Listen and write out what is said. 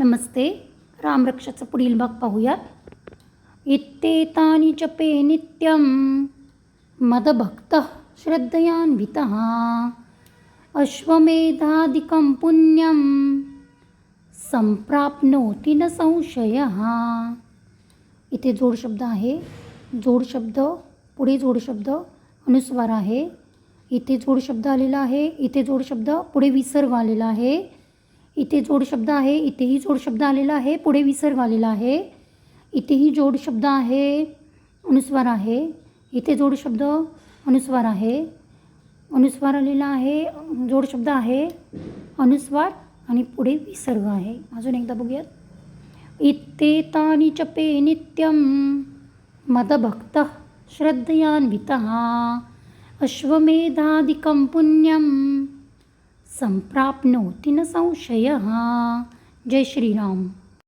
नमस्ते. रामरक्षाचा पुढील भाग पाहूयात. इत्येतानि जपे नित्यम मदभक्तः श्रद्धयान्वित. अश्वमेधादिकं पुण्यं संप्राप्नोती न संशयः. इथे जोड शब्द आहे. जोड शब्द पुढे जोड शब्द अनुस्वार आहे. इथे जोड शब्द आलेला आहे. इथे जोड शब्द पुढे विसर्ग आलेला आहे. इथे जोड शब्द आहे इथेही जोड शब्द आलेला आहे पुढे विसर्ग आलेला आहे. इथेही जोड शब्द आहे अनुस्वार आहे. इथे जोड शब्द अनुस्वार आहे. अनुस्वार आलेला आहे जोड शब्द आहे अनुस्वार आणि पुढे विसर्ग आहे. अजून एकदा बघूयात. इत्येतानि चपे नित्यम मदभक्त श्रद्धयान्वित अश्वमेधादिकं पुण्यम संप्राप्नोति न संशयः। जय श्रीराम।